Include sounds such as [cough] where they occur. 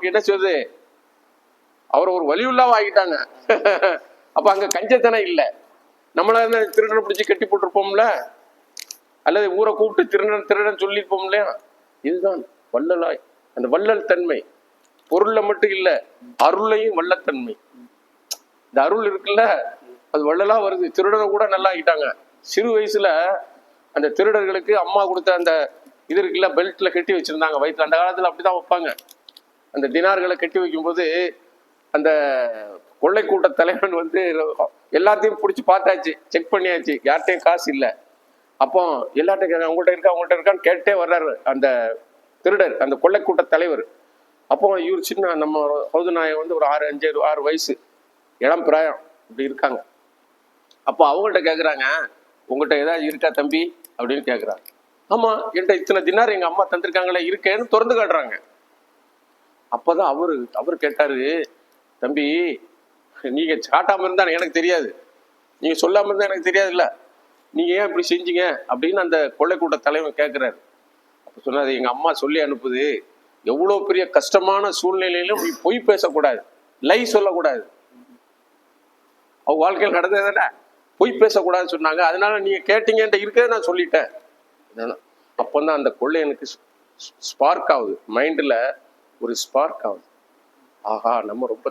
அவருக்கு என்ன சொல்லுது அவர் ஒரு வலியுள்ளாவ ஆகிட்டாங்க [laughs] அப்ப அங்க கஞ்சத்தனம் இல்லை. நம்மள என்ன திருடனை பிடிச்சி கட்டி போட்டிருப்போம்ல? அல்லது ஊரை கூப்பிட்டு திருடன் திருடன் சொல்லியிருப்போம் இல்லையா இதுதான் வள்ளலாய். அந்த வள்ளல் தன்மை. பொருள்ல மட்டும் இல்ல அருளையும் வள்ளத்தன்மை. இந்த அருள் இருக்குல்ல அது வள்ளலா வருது. திருடனை கூட நல்லா ஆகிட்டாங்க சிறு வயசுல அந்த திருடர்களுக்கு அம்மா கொடுத்த அந்த இது இருக்குல்ல பெல்ட்ல கட்டி வச்சிருந்தாங்க. வயிற்றுல அந்த காலத்துல அப்படிதான் வைப்பாங்க. அந்த தினார்களை கட்டி வைக்கும்போது அந்த கொள்ளை கூட்ட தலைவன் வந்து எல்லாத்தையும் பிடிச்சி பார்த்தாச்சு செக் பண்ணியாச்சு. யார்கிட்டையும் காசு இல்லை. அப்போ எல்லார்ட்டையும் அவங்கள்ட்ட உங்கள்கிட்ட இருக்கா உங்கள்கிட்ட இருக்கான்னு கேட்டே வர்றாரு அந்த திருடர் அந்த கொள்ளை கூட்ட தலைவர். அப்போ இவர் சின்ன நம்ம ஹவுது நாயகம் வந்து ஒரு ஆறு அஞ்சு ஆறு வயசு இளம் பிராயம் இப்படி இருக்காங்க. அப்போ அவங்கள்ட்ட கேட்குறாங்க உங்கள்கிட்ட ஏதாவது இருக்கா தம்பி? அப்படின்னு கேட்குறாங்க ஆமாம் என்கிட்ட இத்தனை தினார் எங்கள் அம்மா தந்திருக்காங்களே இருக்கேன்னு திறந்து காட்டுறாங்க. அப்போதான் அவரு அவர் கேட்டாரு தம்பி நீங்க சாட்டாம இருந்தா எனக்கு தெரியாது. நீங்க சொல்லாம இருந்தா எனக்கு தெரியாதுல்ல. நீங்க ஏன் இப்படி செஞ்சீங்க? அப்படின்னு அந்த கொள்ளை கூட்ட தலைவன் கேட்கிறாரு அப்ப சொன்னாரு எங்க அம்மா சொல்லி அனுப்புது. எவ்வளவு பெரிய கஷ்டமான சூழ்நிலையிலும் நீ பொய் பேசக்கூடாது. லை சொல்லக்கூடாது. அவங்க வாழ்க்கையில் நடந்ததுதானே பொய் பேசக்கூடாதுன்னு சொன்னாங்க. அதனால நீங்க கேட்டீங்கன்ட்டு இருக்கிறத நான் சொல்லிட்டேன். அப்போதான் அந்த கொள்ளை எனக்கு ஸ்பார்க் ஆகுது மைண்டில் ஒரு ஸ்பார்க் ஆகுது. ஆஹா நம்ம ரொம்ப